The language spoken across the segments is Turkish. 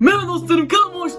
Merhaba hoş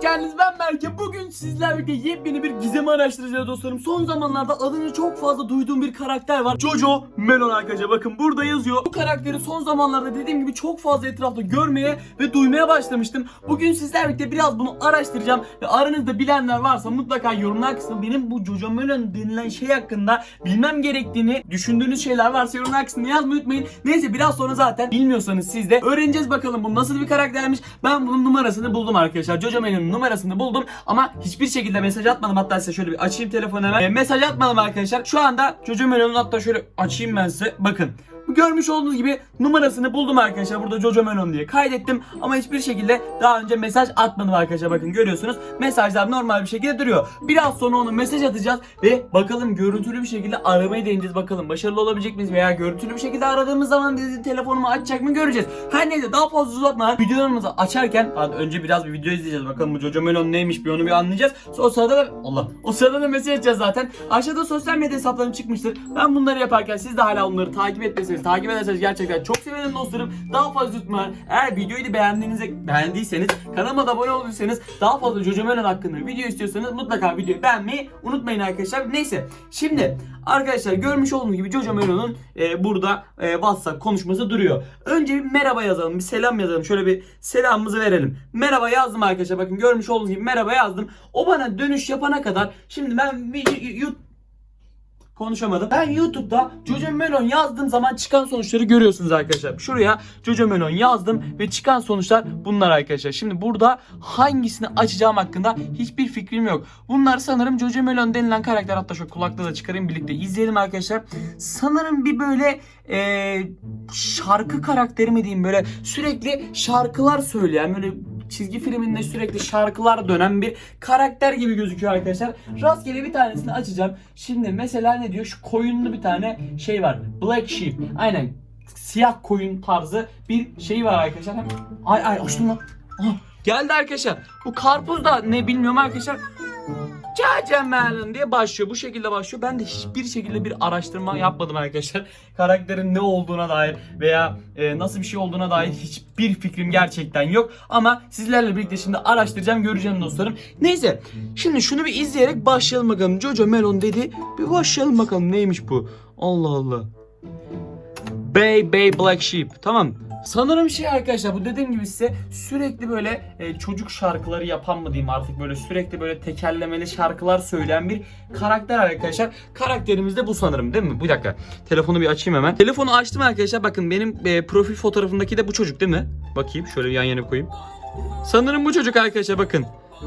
geldiniz. Ben Berke. Bugün sizlerle birlikte yepyeni bir gizemi araştıracağız dostlarım. Son zamanlarda adını çok fazla duyduğum bir karakter var. Jojo Melon arkadaşlar. Bakın burada yazıyor. Bu karakteri son zamanlarda dediğim gibi çok fazla etrafta görmeye ve duymaya başlamıştım. Bugün sizlerle birlikte biraz bunu araştıracağım. Ve aranızda bilenler varsa mutlaka yorumlar kısmında benim bu Jojo Melon denilen şey hakkında bilmem gerektiğini düşündüğünüz şeyler varsa yorumlar kısmında yazmayı unutmayın. Neyse biraz sonra zaten bilmiyorsanız siz de öğreneceğiz bakalım bu nasıl bir karaktermiş. Ben bunun numarasını buldum arkadaşlar. Jojo Melon'un numarasını buldum ama hiçbir şekilde mesaj atmadım. Hatta size şöyle bir açayım telefonu hemen. E, Mesaj atmadım arkadaşlar. Şu anda Jojo Melon'un hatta şöyle açayım ben size. Bakın görmüş olduğunuz gibi numarasını buldum arkadaşlar. Burada Jojo Melon diye kaydettim. Ama hiçbir şekilde daha önce mesaj atmadım arkadaşlar. Bakın görüyorsunuz. Mesajlar normal bir şekilde duruyor. Biraz sonra onu mesaj atacağız. Ve bakalım görüntülü bir şekilde aramayı deneyeceğiz. Bakalım başarılı olabilecek miyiz? Veya görüntülü bir şekilde aradığımız zaman bizi telefonumu açacak mı göreceğiz. Her neyse daha fazla uzatmadan videolarımızı açarken hadi önce biraz bir video izleyeceğiz. Bakalım bu Jojo Melon neymiş bir onu bir anlayacağız. O sırada da Allah. O sırada da mesaj atacağız zaten. Aşağıda sosyal medya hesaplarım çıkmıştır. Ben bunları yaparken siz de hala onları takip etmeseniz, takip ederseniz gerçekten çok sevinirim dostlarım. Daha fazla tutmayın. Eğer videoyu da beğendiğinize beğendiyseniz, kanalıma da abone olduysanız, daha fazla Jojo Melon hakkında video istiyorsanız mutlaka videoyu beğenmeyi unutmayın arkadaşlar. Neyse. Şimdi arkadaşlar görmüş olduğunuz gibi Jojo Melon'un e, burada e, WhatsApp konuşması duruyor. Önce bir merhaba yazalım, bir selam yazalım. Şöyle bir selamımızı verelim. Merhaba yazdım arkadaşlar. Bakın görmüş olduğunuz gibi merhaba yazdım. O bana dönüş yapana kadar şimdi ben YouTube Konuşamadım. Ben YouTube'da Jojo Melon yazdığım zaman çıkan sonuçları görüyorsunuz arkadaşlar. Şuraya Jojo Melon yazdım ve çıkan sonuçlar bunlar arkadaşlar. Şimdi burada hangisini açacağım hakkında hiçbir fikrim yok. Bunlar sanırım Jojo Melon denilen karakter. Hatta şu kulaklığı da çıkarayım birlikte izleyelim arkadaşlar. Sanırım bir böyle eee, şarkı karakteri mi diyeyim böyle sürekli şarkılar söyleyen böyle çizgi filminde sürekli şarkılar dönen bir karakter gibi gözüküyor arkadaşlar. Rastgele bir tanesini açacağım. Şimdi mesela ne diyor? Şu koyunlu bir tane şey var. Black Sheep. Aynen. Siyah koyun tarzı bir şey var arkadaşlar. Ay ay açtım lan. Aha, geldi arkadaşlar. Bu karpuz da ne bilmiyorum arkadaşlar. Cacemelon diye başlıyor. Bu şekilde başlıyor. Ben de hiçbir şekilde bir araştırma yapmadım arkadaşlar. Karakterin ne olduğuna dair veya e, nasıl bir şey olduğuna dair hiçbir fikrim gerçekten yok. Ama sizlerle birlikte şimdi araştıracağım, göreceğim dostlarım. Neyse. Şimdi şunu bir izleyerek başlayalım bakalım. Jojo Melon dedi. Bir başlayalım bakalım neymiş bu. Allah Allah. Bay Bay Black Sheep. Tamam. Sanırım şey arkadaşlar bu dediğim gibi size sürekli böyle e, çocuk şarkıları yapan mı diyeyim artık böyle sürekli böyle tekerlemeli şarkılar söyleyen bir karakter arkadaşlar. Karakterimiz de bu sanırım değil mi? Bir dakika. Telefonu bir açayım hemen. Telefonu açtım arkadaşlar. Bakın benim e, profil fotoğrafımdaki de bu çocuk değil mi? Bakayım şöyle yan yana koyayım. Sanırım bu çocuk arkadaşlar bakın.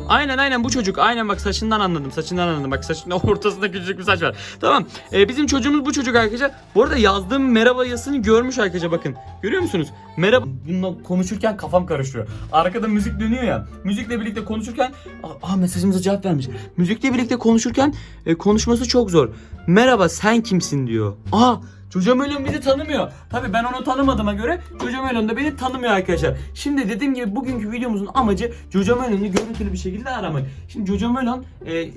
Aynen aynen bu çocuk. Aynen bak saçından anladım. Saçından anladım. Bak saçın ortasında küçük bir saç var. Tamam. Ee, bizim çocuğumuz bu çocuk arkadaşlar. Bu arada yazdığım merhaba yazısını görmüş arkadaşlar bakın. Görüyor musunuz? Merhaba. Bununla konuşurken kafam karışıyor. Arkada müzik dönüyor ya. Müzikle birlikte konuşurken aa mesajımıza cevap vermiş. Müzikle birlikte konuşurken e, konuşması çok zor. Merhaba sen kimsin diyor. Aa Jojo Melon bizi tanımıyor. Tabi ben onu tanımadığıma göre Jojo Melon da beni tanımıyor arkadaşlar. Şimdi dediğim gibi bugünkü videomuzun amacı Jojo Melon'u görüntülü bir şekilde aramak. Şimdi Jojo Melon e,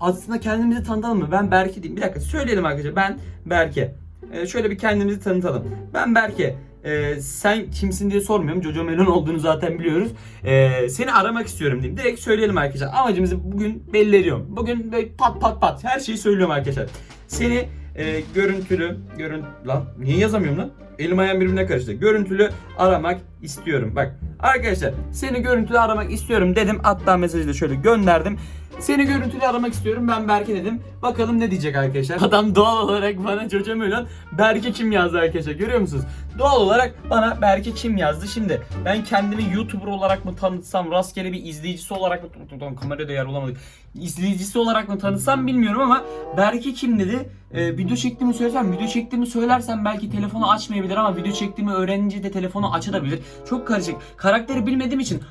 aslında kendimizi tanıtalım mı? Ben Berke diyeyim. Bir dakika söyleyelim arkadaşlar. Ben Berke. E, şöyle bir kendimizi tanıtalım. Ben Berke. E, sen kimsin diye sormuyorum. Jojo Melon olduğunu zaten biliyoruz. E, seni aramak istiyorum diyeyim. Direkt söyleyelim arkadaşlar. Amacımızı bugün belli ediyorum. Bugün böyle pat pat pat her şeyi söylüyorum arkadaşlar. Seni e, görüntülü, görün lan niye yazamıyorum lan? Elim ayağım birbirine karıştı. Görüntülü aramak istiyorum. Bak arkadaşlar seni görüntülü aramak istiyorum dedim. Hatta mesajı da şöyle gönderdim. Seni görüntülü aramak istiyorum. Ben Berke dedim. Bakalım ne diyecek arkadaşlar. Adam doğal olarak bana Jojo Melon Berke kim yazdı arkadaşlar. Görüyor musunuz? Doğal olarak bana Berke kim yazdı. Şimdi ben kendimi YouTuber olarak mı tanıtsam, rastgele bir izleyicisi olarak mı Tamam kamerada yer bulamadık. İzleyicisi olarak mı tanıtsam bilmiyorum ama Berke kim dedi. Ee, video çektiğimi söylesem, video çektiğimi söylersem belki telefonu açmayabilir ama video çektiğimi öğrenince de telefonu açabilir. Çok karışık. Karakteri bilmediğim için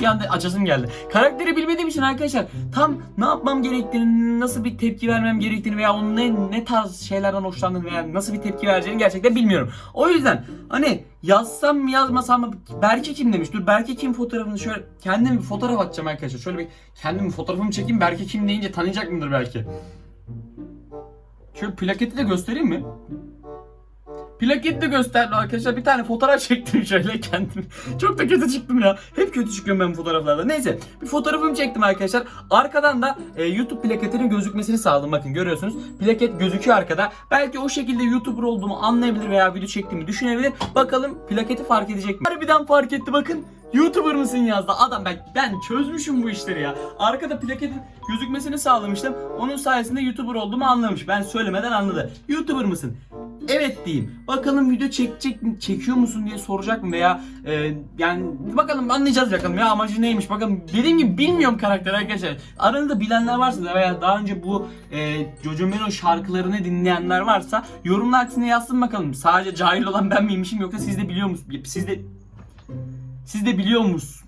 bir anda açasım geldi. Karakteri bilmediğim için arkadaşlar tam ne yapmam gerektiğini, nasıl bir tepki vermem gerektiğini veya onun ne, ne tarz şeylerden hoşlandığını veya nasıl bir tepki vereceğini gerçekten bilmiyorum. O yüzden hani yazsam mı yazmasam mı Berke kim demiş. Dur Berke kim fotoğrafını şöyle kendim bir fotoğraf atacağım arkadaşlar. Şöyle bir kendim bir fotoğrafımı çekeyim. Berke kim deyince tanıyacak mıdır belki? Şöyle plaketi de göstereyim mi? Plaket de gösterdi arkadaşlar. Bir tane fotoğraf çektim şöyle kendim. Çok da kötü çıktım ya. Hep kötü çıkıyorum ben fotoğraflarda. Neyse bir fotoğrafımı çektim arkadaşlar. Arkadan da e, YouTube plaketinin gözükmesini sağladım. Bakın görüyorsunuz. Plaket gözüküyor arkada. Belki o şekilde YouTuber olduğumu anlayabilir veya video çektiğimi düşünebilir. Bakalım plaketi fark edecek mi? Harbiden fark etti bakın. YouTuber mısın yazdı. Adam ben ben çözmüşüm bu işleri ya. Arkada plaketin gözükmesini sağlamıştım. Onun sayesinde YouTuber olduğumu anlamış. Ben söylemeden anladı. YouTuber mısın? Evet diyeyim. Bakalım video çekecek mi, çekiyor musun diye soracak mı veya e, yani bakalım anlayacağız bakalım ya amacı neymiş bakalım. Dediğim gibi bilmiyorum karakteri arkadaşlar. Aranızda bilenler varsa da veya daha önce bu e, Jojo Melo şarkılarını dinleyenler varsa yorumlar kısmına yazsın bakalım. Sadece cahil olan ben miymişim yoksa siz de biliyor musunuz? Siz de siz de biliyor musunuz?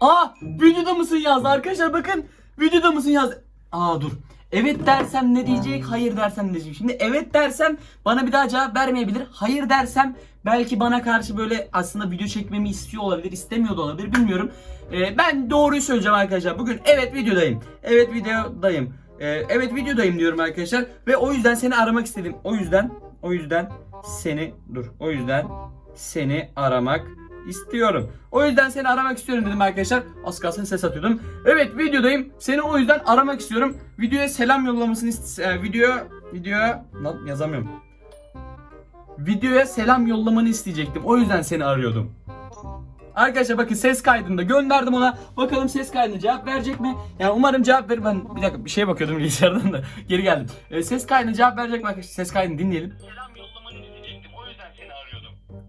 Aa videoda mısın yazdı arkadaşlar bakın videoda mısın yazdı. Aa dur. Evet dersem ne diyecek? Hayır dersem ne diyecek? Şimdi evet dersem bana bir daha cevap vermeyebilir. Hayır dersem belki bana karşı böyle aslında video çekmemi istiyor olabilir, istemiyor da olabilir bilmiyorum. Ee, ben doğruyu söyleyeceğim arkadaşlar. Bugün evet videodayım. Evet videodayım. Ee, evet videodayım diyorum arkadaşlar. Ve o yüzden seni aramak istedim. O yüzden, o yüzden seni dur. O yüzden seni aramak istiyorum. O yüzden seni aramak istiyorum dedim arkadaşlar. Az kalsın ses atıyordum. Evet videodayım. Seni o yüzden aramak istiyorum. Videoya selam yollamasını e, videoya videoya lan yazamıyorum. Videoya selam yollamanı isteyecektim. O yüzden seni arıyordum. Arkadaşlar bakın ses kaydını da gönderdim ona. Bakalım ses kaydına cevap verecek mi? Yani umarım cevap verir. Ben bir dakika bir şeye bakıyordum bilgisayardan da geri geldim. E, ses kaydına cevap verecek mi arkadaşlar? Ses kaydını dinleyelim. selam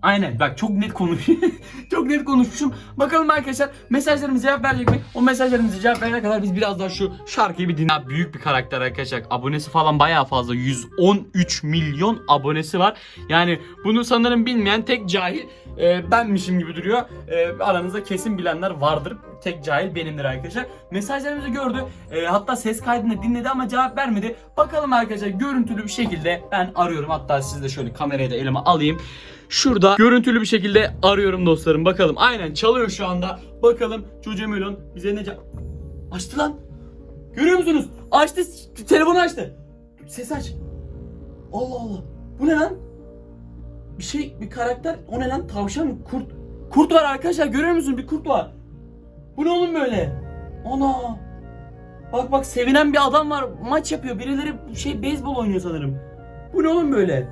Aynen bak çok net konuş çok net konuşmuşum. Bakalım arkadaşlar mesajlarımıza cevap verecek mi? O mesajlarımıza cevap verene kadar biz biraz daha şu şarkıyı bir dinle. Büyük bir karakter arkadaşlar. Abonesi falan bayağı fazla. 113 milyon abonesi var. Yani bunu sanırım bilmeyen tek cahil e, benmişim gibi duruyor. E, aranızda kesin bilenler vardır. Tek cahil benimdir arkadaşlar. Mesajlarımızı gördü. E, hatta ses kaydını dinledi ama cevap vermedi. Bakalım arkadaşlar görüntülü bir şekilde ben arıyorum. Hatta siz de şöyle kamerayı da elime alayım. Şurada görüntülü bir şekilde arıyorum dostlarım. Bakalım aynen çalıyor şu anda. Bakalım Çocuğum Melon bize ne ce- Açtı lan. Görüyor musunuz? Açtı. Telefonu açtı. Ses aç. Allah Allah. Bu ne lan? Bir şey bir karakter. O ne lan? Tavşan mı? Kurt. Kurt var arkadaşlar. Görüyor musunuz? Bir kurt var. Bu ne oğlum böyle? Ana. Bak bak sevinen bir adam var. Maç yapıyor. Birileri şey beyzbol oynuyor sanırım. Bu ne oğlum böyle?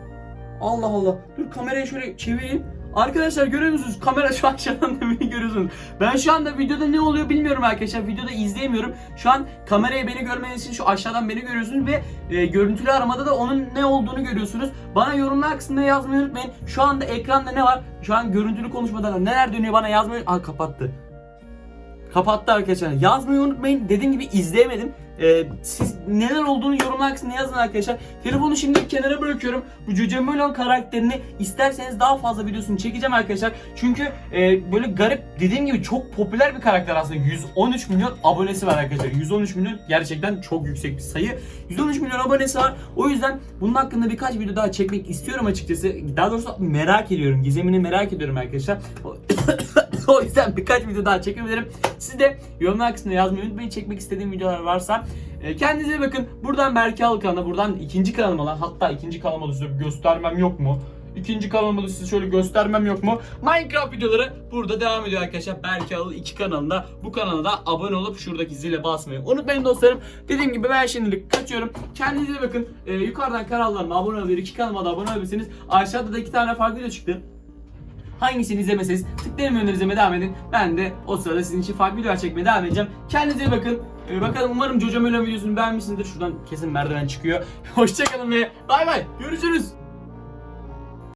Allah Allah. Dur kamerayı şöyle çevireyim. Arkadaşlar görüyor musunuz? Kamera şu aşağıdan da beni görüyorsunuz. Ben şu anda videoda ne oluyor bilmiyorum arkadaşlar. Videoda izleyemiyorum. Şu an kameraya beni görmeniz için şu aşağıdan beni görüyorsunuz ve e, görüntülü aramada da onun ne olduğunu görüyorsunuz. Bana yorumlar kısmında yazmayı unutmayın. Şu anda ekranda ne var? Şu an görüntülü konuşmada da neler dönüyor bana yazmayı... Aa kapattı. Kapattı arkadaşlar. Yazmayı unutmayın. Dediğim gibi izleyemedim. Ee, siz neler olduğunu yorumlar kısmına yazın arkadaşlar. Telefonu şimdi kenara bırakıyorum. Bu Jojo Melon karakterini isterseniz daha fazla videosunu çekeceğim arkadaşlar. Çünkü e, böyle garip dediğim gibi çok popüler bir karakter aslında. 113 milyon abonesi var arkadaşlar. 113 milyon gerçekten çok yüksek bir sayı. 113 milyon abonesi var. O yüzden bunun hakkında birkaç video daha çekmek istiyorum açıkçası. Daha doğrusu merak ediyorum. Gizemini merak ediyorum arkadaşlar. o yüzden birkaç video daha çekebilirim. Siz de yorumlar kısmına yazmayı unutmayın. Çekmek istediğim videolar varsa. E, Kendinize bakın. Buradan Berke Alkan'a, buradan ikinci kanalıma lan. Hatta ikinci kanalıma da size göstermem yok mu? İkinci kanalıma da size şöyle göstermem yok mu? Minecraft videoları burada devam ediyor arkadaşlar. Berke Alıl 2 kanalında. Bu kanala da abone olup şuradaki zile basmayı unutmayın dostlarım. Dediğim gibi ben şimdilik kaçıyorum. Kendinize bakın. E, yukarıdan kanallarıma abone olabilir. iki kanalıma da abone olabilirsiniz. Aşağıda da iki tane farklı video çıktı. Hangisini izlemeseniz tıklayın öneri izlemeye devam edin. Ben de o sırada sizin için farklı videolar çekmeye devam edeceğim. Kendinize bakın. Ee, bakalım umarım Jojo Melon videosunu beğenmişsinizdir. Şuradan kesin merdiven çıkıyor. Hoşçakalın ve bay bay. Görüşürüz.